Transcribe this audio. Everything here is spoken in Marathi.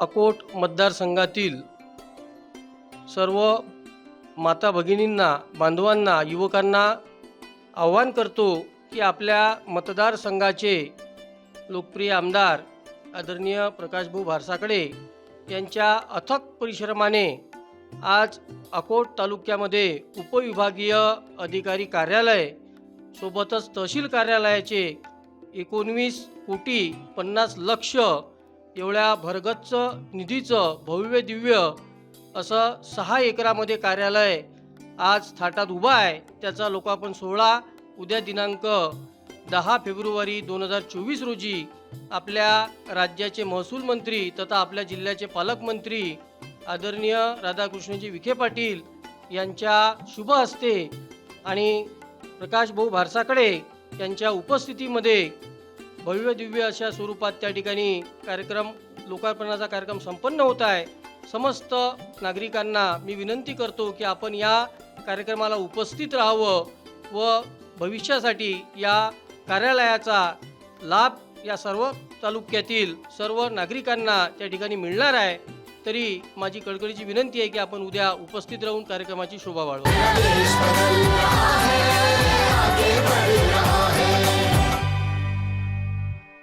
अकोट मतदारसंघातील सर्व माता भगिनींना बांधवांना युवकांना आव्हान करतो की आपल्या मतदारसंघाचे लोकप्रिय आमदार आदरणीय प्रकाशभाऊ भारसाकडे यांच्या अथक परिश्रमाने आज अकोट तालुक्यामध्ये उपविभागीय अधिकारी कार्यालय सोबतच तहसील कार्यालयाचे एकोणवीस कोटी पन्नास लक्ष एवढ्या भरगच्च निधीचं भव्य दिव्य असं सहा एकरामध्ये कार्यालय आज थाटात उभा आहे. त्याचा लोकार्पण सोहळा उद्या दिनांक दहा फेब्रुवारी दोन हजार चोवीस रोजी आपल्या राज्याचे महसूल मंत्री तथा आपल्या जिल्ह्याचे पालकमंत्री आदरणीय राधाकृष्णजी विखे पाटील यांच्या शुभ हस्ते आणि प्रकाश भाऊ भारसाकडे यांच्या उपस्थितीमध्ये भव्य दिव्य अशा स्वरूपात त्या ठिकाणी कार्यक्रम लोकार्पणाचा कार्यक्रम संपन्न होत आहे. समस्त नागरिकांना मी विनंती करतो की आपण या कार्यक्रमाला उपस्थित राहावं व भविष्यासाठी या कार्यालयाचा लाभ या सर्व तालुक्यातील सर्व नागरिकांना त्या ठिकाणी मिळणार आहे. तरी माझी कडकडीची विनंती आहे की आपण उद्या उपस्थित राहून कार्यक्रमाची शोभा वाढवू.